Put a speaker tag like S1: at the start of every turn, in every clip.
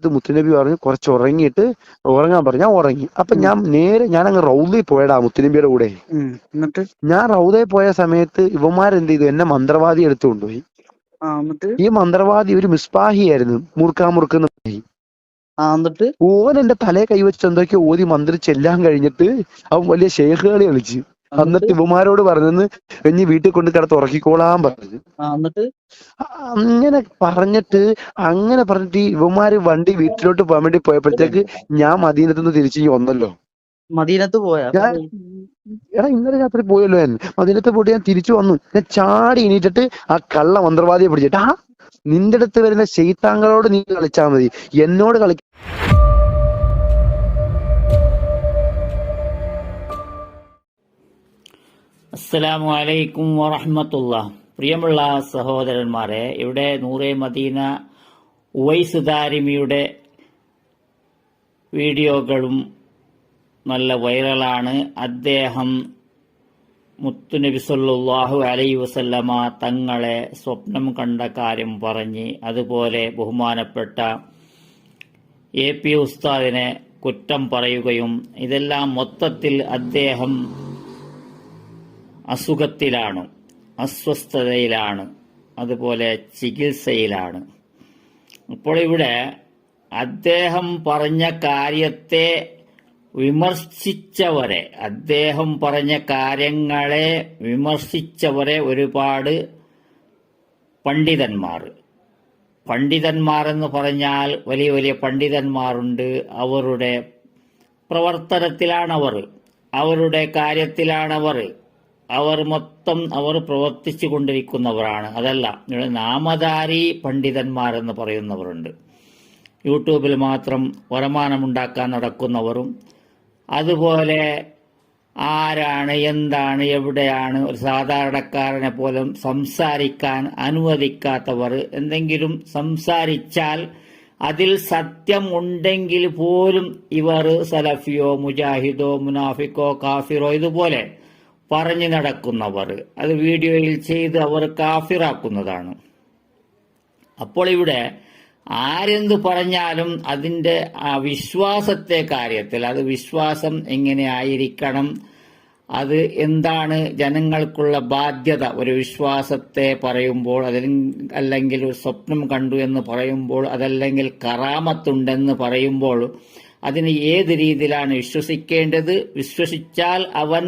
S1: ഇത് മുത്തുനബി പറഞ്ഞു കുറച്ച് ഉറങ്ങിയിട്ട് ഉറങ്ങാൻ പറഞ്ഞു. ഞാൻ ഉറങ്ങി. അപ്പൊ ഞാൻ നേരെ ഞാൻ അങ്ങ് റൗദയിൽ പോയടാ മുത്തുനബിയുടെ കൂടെ.
S2: എന്നിട്ട്?
S1: ഞാൻ റൗദയിൽ പോയ സമയത്ത് ഇവന്മാരെന്ത് ചെയ്തു? എന്നെ മന്ത്രവാദി എടുത്തു കൊണ്ടുപോയി. ഈ മന്ത്രവാദി ഒരു മിസ്ബാഹിയായിരുന്നു മുറുക്കാ മുറുക്കുന്ന
S2: എന്നിട്ട്?
S1: ഓൻ എന്റെ തലയെ കൈവച്ച് എന്തൊക്കെയോ ഓതി മന്ത്രിച്ചെല്ലാം കഴിഞ്ഞിട്ട് അവൻ വലിയ ഷേഖുകളി കളിച്ചു എന്നിട്ട് ഇവന്മാരോട് പറഞ്ഞെന്ന് ഇനി വീട്ടിൽ കൊണ്ട് കിടത്ത് ഉറക്കിക്കോളാൻ പറഞ്ഞു. അങ്ങനെ പറഞ്ഞിട്ട് അങ്ങനെ പറഞ്ഞിട്ട് ഈ ഇവന്മാര് വണ്ടി വീട്ടിലോട്ട് പോകാൻ വേണ്ടി പോയപ്പോഴത്തേക്ക് ഞാൻ മദീനത്ത് നിന്ന് തിരിച്ചു വന്നല്ലോ.
S2: മദീനത്ത് പോയാ?
S1: എടാ ഇന്നലെ രാത്രി പോയല്ലോ ഞാൻ. മദീനത്ത് പോയിട്ട് ഞാൻ തിരിച്ചു വന്നു. ഞാൻ ചാടി എണീറ്റിട്ട് ആ കള്ള മന്ത്രവാദിയെ പിടിച്ചിട്ട് ആ നിന്റെ അടുത്ത് വരുന്ന ശൈത്താങ്കളോട് നീ കളിച്ചാൽ മതി. എന്നോട് കളി
S3: അസ്സലാമു അലൈക്കും വറഹമത്തുള്ള. പ്രിയമുള്ള സഹോദരന്മാരെ ഇവിടെ നൂറെ മദീന ഉവൈസ് ദാരിമിയുടെ വീഡിയോകളും നല്ല വൈറലാണ്. അദ്ദേഹം മുത്തുനബി സല്ലാഹു അലൈ വസല്ലമ തങ്ങളെ സ്വപ്നം കണ്ട കാര്യം പറഞ്ഞ് അതുപോലെ ബഹുമാനപ്പെട്ട എ പി ഉസ്താദിനെ കുറ്റം പറയുകയും ഇതെല്ലാം മൊത്തത്തിൽ അദ്ദേഹം അസുഖത്തിലാണ് അസ്വസ്ഥതയിലാണ് അതുപോലെ ചികിത്സയിലാണ്. അപ്പോൾ ഇവിടെ അദ്ദേഹം പറഞ്ഞ കാര്യത്തെ വിമർശിച്ചവരെ അദ്ദേഹം പറഞ്ഞ കാര്യങ്ങളെ വിമർശിച്ചവരെ ഒരുപാട് പണ്ഡിതന്മാർ. പണ്ഡിതന്മാരെന്ന് പറഞ്ഞാൽ വലിയ വലിയ പണ്ഡിതന്മാരുണ്ട്. അവരുടെ പ്രവർത്തനത്തിലാണവർ. അവരുടെ കാര്യത്തിലാണവർ. അവർ മൊത്തം അവർ പ്രവർത്തിച്ചു കൊണ്ടിരിക്കുന്നവരാണ് അതല്ല നാമധാരി പണ്ഡിതന്മാരെന്ന് പറയുന്നവരുണ്ട്. യൂട്യൂബിൽ മാത്രം വരുമാനമുണ്ടാക്കാൻ നടക്കുന്നവരും അതുപോലെ ആരാണ് എന്താണ് എവിടെയാണ് ഒരു സാധാരണക്കാരനെ പോലും സംസാരിക്കാൻ അനുവദിക്കാത്തവർ എന്തെങ്കിലും സംസാരിച്ചാൽ അതിൽ സത്യം ഉണ്ടെങ്കിൽ പോലും ഇവർ സലഫിയോ മുജാഹിദോ മുനാഫിക്കോ കാഫിറോ ഇതുപോലെ പറഞ്ഞു നടക്കുന്നവർ. അത് വീഡിയോയിൽ ചെയ്ത് അവർ കാഫിറാക്കുന്നതാണ്. അപ്പോൾ ഇവിടെ ആരെന്ത് പറഞ്ഞാലും അതിന്റെ ആ വിശ്വാസത്തെ കാര്യത്തിൽ അത് വിശ്വാസം എങ്ങനെ ആയിരിക്കണം അത് എന്താണ് ജനങ്ങൾക്കുള്ള ബാധ്യത ഒരു വിശ്വാസത്തെ പറയുമ്പോൾ അതിൽ അല്ലെങ്കിൽ ഒരു സ്വപ്നം കണ്ടു എന്ന് പറയുമ്പോൾ അതല്ലെങ്കിൽ കറാമത്തുണ്ടെന്ന് പറയുമ്പോൾ അതിന് ഏത് രീതിയിലാണ് വിശ്വസിക്കേണ്ടത്? വിശ്വസിച്ചാൽ അവൻ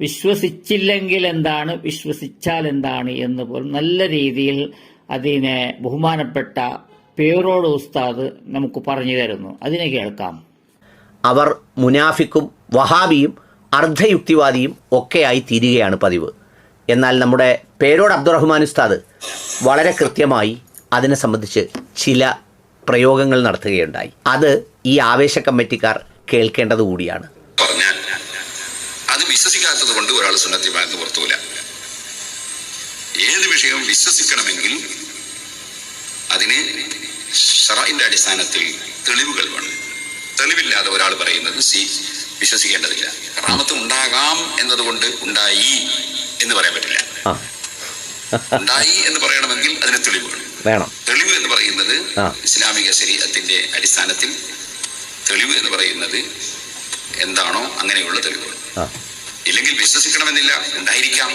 S3: വിശ്വസിച്ചില്ലെങ്കിൽ എന്താണ് വിശ്വസിച്ചാൽ എന്താണ് എന്ന് പോലും നല്ല രീതിയിൽ അതിനെ ബഹുമാനപ്പെട്ട പേരോട് ഉസ്താദ് നമുക്ക് പറഞ്ഞു തരുന്നു. അതിനെ കേൾക്കാം.
S4: അവർ മുനാഫിക്കും വഹാബിയും അർദ്ധയുക്തിവാദിയും ഒക്കെയായി തീരുകയാണ് പതിവ്. എന്നാൽ നമ്മുടെ പേരോട് അബ്ദുറഹ്മാൻ ഉസ്താദ് വളരെ കൃത്യമായി അതിനെ സംബന്ധിച്ച് ചില പ്രയോഗങ്ങൾ നടത്തുകയുണ്ടായി. അത് ഈ ആവേശ കമ്മിറ്റിക്കാർ കേൾക്കേണ്ടതുകൂടിയാണ്
S5: പറഞ്ഞാൽ വിശ്വസിക്കാത്തത് കൊണ്ട് ഒരാൾ സുന്നത്തിമാരെന്ന് പുറത്തൂല. ഏത് വിഷയവും വിശ്വസിക്കണമെങ്കിൽ അതിന് ഷറായിന്റെ അടിസ്ഥാനത്തിൽ തെളിവുകൾ വേണം. തെളിവില്ലാതെ ഒരാൾ പറയുന്നത് സി വിശ്വസിക്കേണ്ടതില്ല. റാമത്ത് ഉണ്ടാകാം എന്നതുകൊണ്ട് ഉണ്ടായി എന്ന് പറയാൻ പറ്റില്ല. ഉണ്ടായി എന്ന് പറയണമെങ്കിൽ അതിന് തെളിവ് വേണം. തെളിവ് എന്ന് പറയുന്നത് ഇസ്ലാമിക ശരീരത്തിന്റെ അടിസ്ഥാനത്തിൽ തെളിവ് എന്ന് പറയുന്നത് എന്താണോ അങ്ങനെയുള്ള തെളിവുകൾ. ഇല്ലെങ്കിൽ വിശ്വസിക്കണമെന്നില്ല ഉണ്ടായിരിക്കാം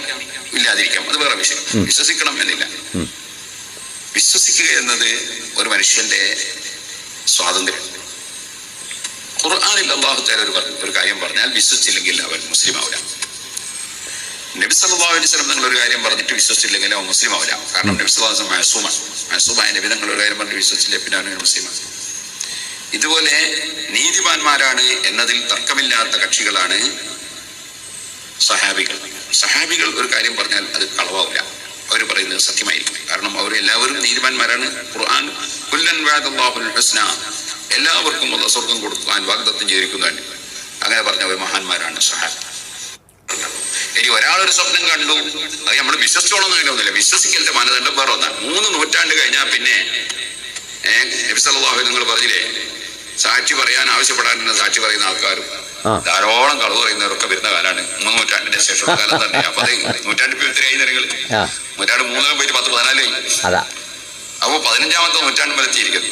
S5: ഇല്ലാതിരിക്കാം. അത് വേറെ വിഷയം. വിശ്വസിക്കണം എന്നില്ല വിശ്വസിക്കുക എന്നത് ഒരു മനുഷ്യന്റെ സ്വാതന്ത്ര്യം. ഖുർആാനിൽ അള്ളാഹു താല ഒരു പറഞ്ഞു ഒരു കാര്യം പറഞ്ഞാൽ വിശ്വസിച്ചില്ലെങ്കിൽ അവൻ മുസ്ലിം ആവില്ല. നബി സല്ലല്ലാഹു അലൈഹി വസല്ലം നിങ്ങൾ ഒരു കാര്യം പറഞ്ഞിട്ട് വിശ്വസിച്ചില്ലെങ്കിൽ അവൻ മുസ്ലിം ആവില്ല. കാരണം നബി സല്ലല്ലാഹു അലൈഹി വസല്ലം മഅസൂമാണ് മഅസൂമായ നബി നിങ്ങൾ ഒരു കാര്യം പറഞ്ഞിട്ട് വിശ്വസിച്ചില്ല പിന്നെ അവൻ മുസ്ലിമാണ്. ഇതുപോലെ നീതിമാന്മാരാണ് എന്നതിൽ തർക്കമില്ലാത്ത കക്ഷികളാണ് സഹാബികൾ. സഹാബികൾ ഒരു കാര്യം പറഞ്ഞാൽ അത് കളവാവില്ല. അവർ പറയുന്നത് സത്യമായിരിക്കും. കാരണം അവർ എല്ലാവരും നീതിമാന്മാരാണ്. ഖുർആൻ കുല്ലൻ ഹസ്ന. എല്ലാവർക്കും ഉള്ള സ്വർഗം കൊടുക്കാൻ വാഗ്ദത്തം ചെയ്തിരിക്കുന്നതാണ് അങ്ങനെ പറഞ്ഞ ഒരു മഹാന്മാരാണ് സഹാബ്. ഇനി ഒരാളൊരു സ്വപ്നം കണ്ടു. അത് നമ്മൾ വിശ്വസിച്ചോളൊന്നും ഒന്നുമില്ല വിശ്വസിക്കലിന്റെ മാനദണ്ഡം വേറെ ഒന്നാണ്. മൂന്ന് നൂറ്റാണ്ട് കഴിഞ്ഞാൽ പിന്നെ ഏഹ് നബി സല്ലല്ലാഹു നിങ്ങൾ പറഞ്ഞില്ലേ? സാക്ഷി പറയാൻ ആവശ്യപ്പെടാൻ സാക്ഷി പറയുന്ന ആൾക്കാരും. ധാരാളം കളവ് പറയുന്നവരൊക്കെ വരുന്ന കാലാണ്. മൂന്ന് നൂറ്റാണ്ടിന്റെ ശേഷം കാലം തന്നെ അപ്പൊ നൂറ്റാണ്ട്
S4: ആ.
S5: നൂറ്റാണ്ട് മൂന്നിലും പോയിട്ട് പത്ത് പതിനാലായി
S4: അതാ.
S5: അപ്പൊ പതിനഞ്ചാമത്തെ നൂറ്റാണ്ട് വരെത്തിയിരിക്കുന്നു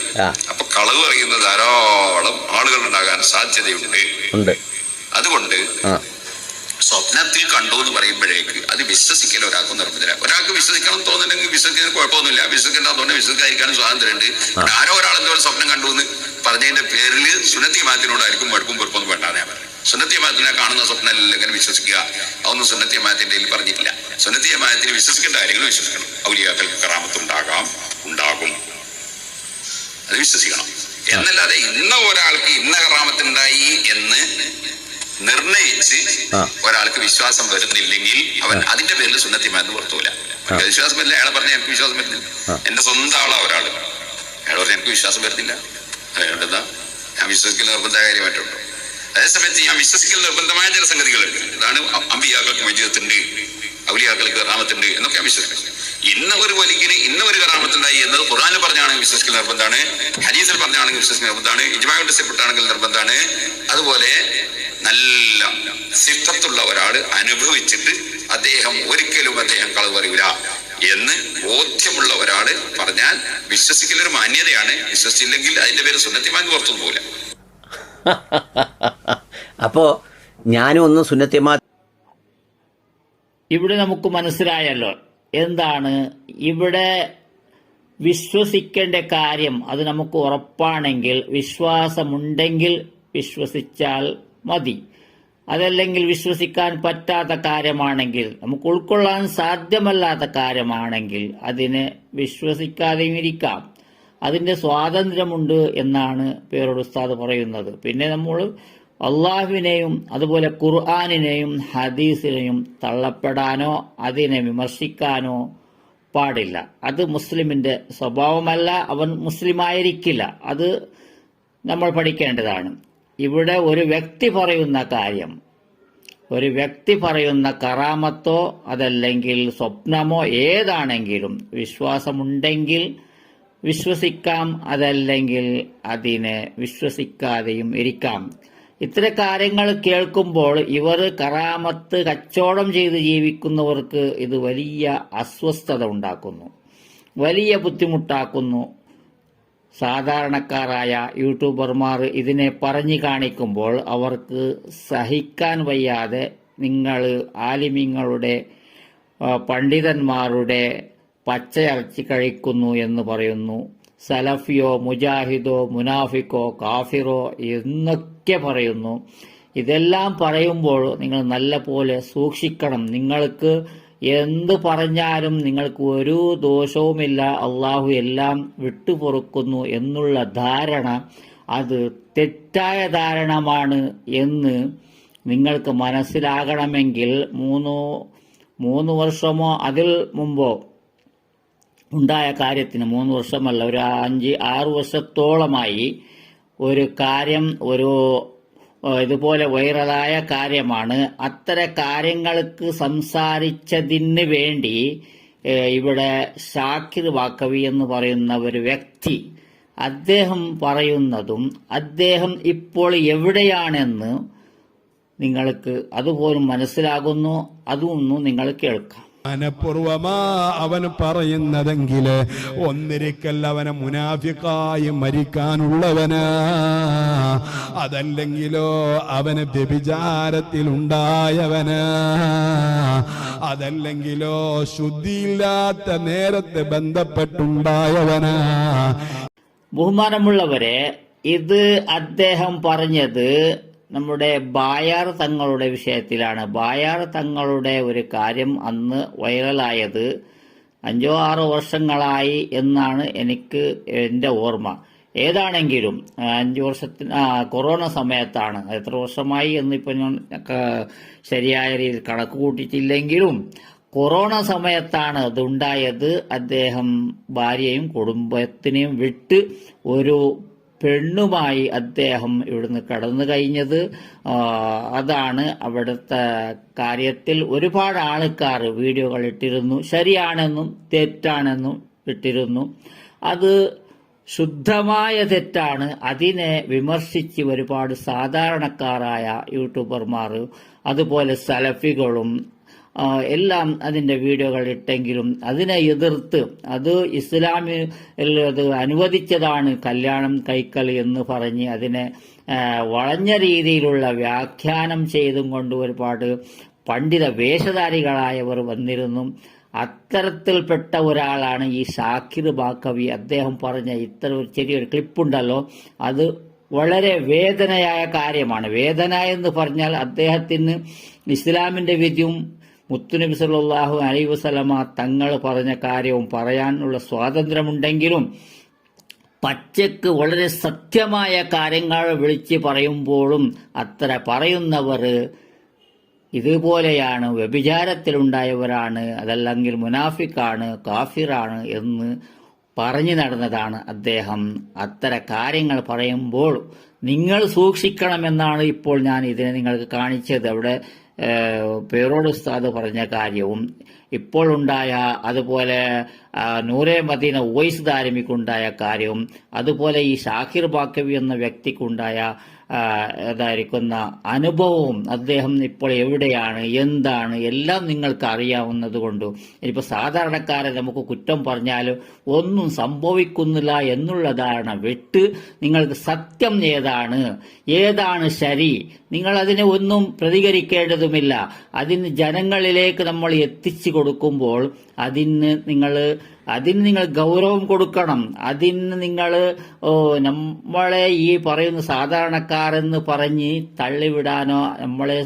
S5: അപ്പൊ കളവ് പറയുന്ന ധാരാളം ആളുകൾ ഉണ്ടാകാൻ സാധ്യതയുണ്ട് അതുകൊണ്ട് സ്വപ്നത്തിൽ കണ്ടു എന്ന് പറയുമ്പോഴേക്ക് അത് വിശ്വസിക്കൽ ഒരാൾക്ക് നിർബന്ധമില്ല. ഒരാൾക്ക് വിശ്വസിക്കണം തോന്നുന്നുണ്ടെങ്കിൽ വിശ്വസിക്കാൻ കുഴപ്പമൊന്നുമില്ല. വിശ്വസിക്കേണ്ട വിശ്വസിക്കേണ്ടതുകൊണ്ട് വിശ്വസിക്കാതിരിക്കാനും സ്വാതന്ത്ര്യമുണ്ട്. ആരോ ഒരാൾ എന്തോ സ്വപ്നം കണ്ടു എന്ന് പറഞ്ഞതിന്റെ പേരിൽ സുനത്തി മാത്തിനോടായിരിക്കും മടുപ്പും വെറുപ്പൊന്നും വേണ്ടാന്ന് കാണുന്ന സ്വപ്നം അല്ല കാണുന്ന സ്വപ്നമല്ല എങ്ങനെ വിശ്വസിക്കുക. അതൊന്നും സുന്നത്തി മാത്തിന്റെ ഇതിൽ പറഞ്ഞിട്ടില്ല. സുന്നത്തി മാത്തിന് വിശ്വസിക്കേണ്ട കാര്യങ്ങൾ വിശ്വസിക്കണം. ഔലിയാക്കൾക്ക് കറാമത്ത് ഉണ്ടാകാം. ഉണ്ടാകും അത് വിശ്വസിക്കണം. എന്നല്ലാതെ ഇന്ന ഒരാൾക്ക് ഇന്ന കറാമത്തുണ്ടായി എന്ന് നിർണയിച്ച് ഒരാൾക്ക് വിശ്വാസം വരുന്നില്ലെങ്കിൽ അവൻ അതിന്റെ പേരിൽ സുന്നത്തിമാന്ന് പുറത്തൂല വിശ്വാസം വരില്ല. അയാളെ പറഞ്ഞ എനിക്ക് വിശ്വാസം വരുന്നില്ല. എന്റെ സ്വന്തം ആളാ ഒരാൾ അയാൾ പറഞ്ഞ എനിക്ക് വിശ്വാസം വരുന്നില്ല. അതുകൊണ്ട് ഞാൻ വിശ്വസിക്കുന്ന നിർബന്ധ കാര്യമായിട്ടുണ്ടോ അതേസമയത്ത് ഞാൻ വിശ്വസിക്കുന്ന നിർബന്ധമായ ചില സംഗതികളുണ്ട് അതാണ് അമ്പിയാക്കൾക്ക് മജീദത്തുണ്ട് ഔലിയാക്കൾക്ക് കറാമത്തുണ്ട് എന്നൊക്കെ ഞാൻ വിശ്വസിക്കുന്നു ഇന്ന ഒരു വലിക്കിന് ഇന്ന ഒരു കറാമത്തുണ്ടായി എന്നത് ഖുറാനിൽ പറഞ്ഞാണെങ്കിൽ വിശ്വസിക്കുന്ന നിർബന്ധമാണ് ഹരീസിൽ പറഞ്ഞാണെങ്കിൽ വിശ്വസിക്കുന്ന നിർബന്ധമാണ് ഇജ്മാവിന്റെ സിപ്പെട്ടാണെങ്കിൽ നിർബന്ധമാണ്. അതുപോലെ നല്ല സിദ്ധത്തുള്ള ഒരാൾ അനുഭവിച്ചിട്ട് അദ്ദേഹം ഒരിക്കലും അദ്ദേഹം കളവ് പറയൂല എന്ന് ബോധ്യമുള്ള ഒരാൾ പറഞ്ഞാൽ വിശ്വസിക്കുന്ന ഒരു മാന്യതയാണ്. വിശ്വസിച്ചില്ലെങ്കിൽ അതിന്റെ പേര് സുന്നത്തിമാൻ പുറത്തൊന്നും പോകില്ല
S4: അപ്പോൾ ഞാനും ഒന്ന് സുന്നത്തിമാ
S3: ഇവിടെ നമുക്ക് മനസ്സിലായല്ലോ എന്താണ് ഇവിടെ വിശ്വസിക്കേണ്ട കാര്യം. അത് നമുക്ക് ഉറപ്പാണെങ്കിൽ വിശ്വാസമുണ്ടെങ്കിൽ വിശ്വസിച്ചാൽ മതി. അതല്ലെങ്കിൽ വിശ്വസിക്കാൻ പറ്റാത്ത കാര്യമാണെങ്കിൽ നമുക്ക് ഉൾക്കൊള്ളാൻ സാധ്യമല്ലാത്ത കാര്യമാണെങ്കിൽ അതിനെ വിശ്വസിക്കാതെയും ഇരിക്കാം. അതിന്റെ സ്വാതന്ത്ര്യമുണ്ട് എന്നാണ് പേരോട് ഉസ്താദ് പറയുന്നത്. പിന്നെ നമ്മൾ അള്ളാഹുവിനെയും അതുപോലെ ഖുർആാനിനെയും ഹദീസിനെയും തള്ളപ്പെടാനോ അതിനെ വിമർശിക്കാനോ പാടില്ല. അത് മുസ്ലിമിന്റെ സ്വഭാവമല്ല അവൻ മുസ്ലിമായിരിക്കില്ല. അത് നമ്മൾ പഠിക്കേണ്ടതാണ്. ഇവിടെ ഒരു വ്യക്തി പറയുന്ന കാര്യം ഒരു വ്യക്തി പറയുന്ന കറാമത്തോ അതല്ലെങ്കിൽ സ്വപ്നമോ ഏതാണെങ്കിലും വിശ്വാസമുണ്ടെങ്കിൽ വിശ്വസിക്കാം അതല്ലെങ്കിൽ അതിനെ വിശ്വസിക്കാതെയും ഇരിക്കാം. ഇത്തരം കാര്യങ്ങൾ കേൾക്കുമ്പോൾ ഇവർ കറാമത്ത് കച്ചവടം ചെയ്ത് ജീവിക്കുന്നവർക്ക് ഇത് വലിയ അസ്വസ്ഥത ഉണ്ടാക്കുന്നു. വലിയ ബുദ്ധിമുട്ടാക്കുന്നു. സാധാരണക്കാരായ യൂട്യൂബർമാർ ഇതിനെ പറഞ്ഞു കാണിക്കുമ്പോൾ അവർക്ക് സഹിക്കാൻ വയ്യാതെ നിങ്ങൾ ആലിമ്യങ്ങളുടെ പണ്ഡിതന്മാരുടെ പച്ചയിറച്ചി കഴിക്കുന്നു എന്ന് പറയുന്നു. സലഫിയോ മുജാഹിദോ മുനാഫിക്കോ കാഫിറോ എന്നൊക്കെ പറയുന്നു. ഇതെല്ലാം പറയുമ്പോൾ നിങ്ങൾ നല്ല പോലെ സൂക്ഷിക്കണം. നിങ്ങൾക്ക് എന്ത് പറഞ്ഞാലും നിങ്ങൾക്ക് ഒരു ദോഷവുമില്ല. അള്ളാഹു എല്ലാം വിട്ടുപൊറുക്കുന്നു എന്നുള്ള ധാരണ അത് തെറ്റായ ധാരണമാണ് എന്ന് നിങ്ങൾക്ക് മനസ്സിലാകണമെങ്കിൽ മൂന്നോ മൂന്ന് വർഷമോ അതിൽ മുമ്പോ ഉണ്ടായ കാര്യത്തിന് മൂന്ന് വർഷമല്ല ഒരു അഞ്ച് ആറ് വർഷത്തോളമായി ഒരു കാര്യം ഒരു ഇതുപോലെ വൈറലായ കാര്യമാണ്. അത്തരം കാര്യങ്ങൾക്ക് സംസാരിച്ചതിന് വേണ്ടി ഇവിടെ ഷാക്കിർ വാക്കവി എന്ന് പറയുന്ന ഒരു വ്യക്തി അദ്ദേഹം പറയുന്നതും അദ്ദേഹം ഇപ്പോൾ എവിടെയാണെന്ന് നിങ്ങൾക്ക് അതുപോലും മനസ്സിലാകുന്നു. അതൊന്നും നിങ്ങൾ കേൾക്കാം.
S6: മനഃപൂർവമാ അവൻ പറയുന്നതെങ്കിൽ ഒന്നിരിക്കൽ അവനെ മുനാഫിക്കായി മരിക്കാനുള്ളവന്. അതല്ലെങ്കിലോ അവന് വ്യഭിചാരത്തിലുണ്ടായവന്. അതല്ലെങ്കിലോ ശുദ്ധിയില്ലാത്ത നേരത്തെ ബന്ധപ്പെട്ടുണ്ടായവന്.
S3: ബഹുമാനമുള്ളവരെ ഇത് അദ്ദേഹം പറഞ്ഞത് നമ്മുടെ ബായാർ തങ്ങളുടെ വിഷയത്തിലാണ്. ബായാർ തങ്ങളുടെ ഒരു കാര്യം അന്ന് വൈറലായത് അഞ്ചോ ആറോ വർഷങ്ങളായി എന്നാണ് എനിക്ക് എന്റെ ഓർമ്മ. ഏതാണെങ്കിലും അഞ്ചു വർഷത്തിന് കൊറോണ സമയത്താണ്. എത്ര വർഷമായി എന്നിപ്പോൾ ഞാൻ ശരിയായ രീതിയിൽ കണക്ക് കൂട്ടിയിട്ടില്ലെങ്കിലും കൊറോണ സമയത്താണ് അതുണ്ടായത്. അദ്ദേഹം ഭാര്യയും കുടുംബത്തിനെയും വിട്ട് ഒരു പെണ്ണുമായി അദ്ദേഹം ഇവിടുന്ന് കടന്നു കഴിഞ്ഞത്. അതാണ് അവിടുത്തെ കാര്യത്തിൽ ഒരുപാട് ആൾക്കാർ വീഡിയോകൾ ഇട്ടിരുന്നു. ശരിയാണെന്നും തെറ്റാണെന്നും ഇട്ടിരുന്നു. അത് ശുദ്ധമായ തെറ്റാണ്. അതിനെ വിമർശിച്ച് ഒരുപാട് സാധാരണക്കാരായ യൂട്യൂബർമാർ അതുപോലെ സലഫികളും എല്ലാം അതിന്റെ വീഡിയോകൾ ഇട്ടെങ്കിലും അതിനെ എതിർത്ത് അത് ഇസ്ലാമിൽ അത് അനുവദിച്ചതാണ് കല്യാണം കൈക്കൽ എന്ന് പറഞ്ഞ് അതിനെ വളഞ്ഞ രീതിയിലുള്ള വ്യാഖ്യാനം ചെയ്തും കൊണ്ട് ഒരുപാട് പണ്ഡിത വേഷധാരികളായവർ വന്നിരുന്നു. അത്തരത്തിൽപ്പെട്ട ഒരാളാണ് ഈ ഷാക്കിർ ബാക്കവി. അദ്ദേഹം പറഞ്ഞ ഇത്ര ഒരു ചെറിയൊരു ക്ലിപ്പുണ്ടല്ലോ. അത് വളരെ വേദനയായ കാര്യമാണ്. വേദന എന്ന് പറഞ്ഞാൽ അദ്ദേഹത്തിന് ഇസ്ലാമിന്റെ വിധിയും മുത്തുനബി സല്ലാഹു അലൈ വസലമ തങ്ങൾ പറഞ്ഞ കാര്യവും പറയാനുള്ള സ്വാതന്ത്ര്യമുണ്ടെങ്കിലും പച്ചക്ക് വളരെ സത്യമായ കാര്യങ്ങൾ വിളിച്ച് പറയുമ്പോഴും അത്ര പറയുന്നവർ ഇതുപോലെയാണ് വ്യഭിചാരത്തിലുണ്ടായവരാണ് അതല്ലെങ്കിൽ മുനാഫിക്കാണ് കാഫിറാണ് എന്ന് പറഞ്ഞു നടന്നതാണ് അദ്ദേഹം. അത്തര കാര്യങ്ങൾ പറയുമ്പോൾ നിങ്ങൾ സൂക്ഷിക്കണമെന്നാണ് ഇപ്പോൾ ഞാൻ ഇതിനെ നിങ്ങൾക്ക് കാണിച്ചത്. അവിടെ പേരോട് ഉസ്താദ് പറഞ്ഞ കാര്യവും ഇപ്പോൾ ഉണ്ടായ അതുപോലെ നൂറെ മദീന ഉവൈസ് ധാരമിക്കുണ്ടായ കാര്യവും അതുപോലെ ഈ ഷാഹിർ ബാക്കവി എന്ന വ്യക്തിക്കുണ്ടായ ഇതായിരിക്കുന്ന അനുഭവവും അദ്ദേഹം ഇപ്പോൾ എവിടെയാണ് എന്താണ് എല്ലാം നിങ്ങൾക്ക് അറിയാവുന്നത് കൊണ്ട് ഇനിയിപ്പോൾ സാധാരണക്കാരെ നമുക്ക് കുറ്റം പറഞ്ഞാലും ഒന്നും സംഭവിക്കുന്നില്ല എന്നുള്ള ധാരണ വിട്ട് നിങ്ങൾക്ക് സത്യം ഏതാണ് ഏതാണ് ശരി നിങ്ങൾ അതിനെ ഒന്നും പ്രതികരിക്കേണ്ടതുമില്ല അതിന് ജനങ്ങളിലേക്ക് നമ്മൾ എത്തിച്ചു കൊടുക്കുമ്പോൾ അതിന് നിങ്ങൾ അതിന് നിങ്ങൾ ഗൗരവം കൊടുക്കണം. അതിന് നിങ്ങൾ നമ്മളെ ഈ പറയുന്ന സാധാരണക്കാരെന്ന് പറഞ്ഞ് തള്ളിവിടാനോ നമ്മളെ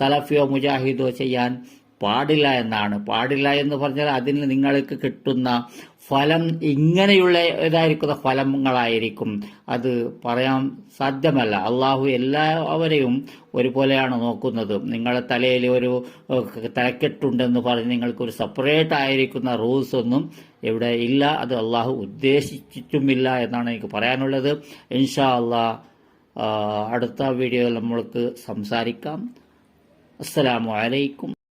S3: സലഫിയോ മുജാഹിദോ ചെയ്യാൻ പാടില്ല എന്നാണ്. പാടില്ല എന്ന് പറഞ്ഞാൽ അതിന് നിങ്ങൾക്ക് കിട്ടുന്ന ഫലം ഇങ്ങനെയുള്ള ഇതായിരിക്കുന്ന ഫലങ്ങളായിരിക്കും. അത് പറയാൻ സാധ്യമല്ല. അള്ളാഹു എല്ലാവരെയും ഒരുപോലെയാണ് നോക്കുന്നത്. നിങ്ങളുടെ തലയിൽ ഒരു തലക്കെട്ടുണ്ടെന്ന് പറഞ്ഞ് നിങ്ങൾക്ക് ഒരു സെപ്പറേറ്റ് ആയിരിക്കുന്ന റൂൾസ് ഒന്നും ഇവിടെ ഇല്ല. അത് അള്ളാഹു ഉദ്ദേശിച്ചിട്ടുമില്ല എന്നാണ് എനിക്ക് പറയാനുള്ളത്. ഇൻഷാ അള്ളാ അടുത്ത വീഡിയോയിൽ നമ്മൾക്ക് സംസാരിക്കാം. അസ്സലാമു അലൈക്കും.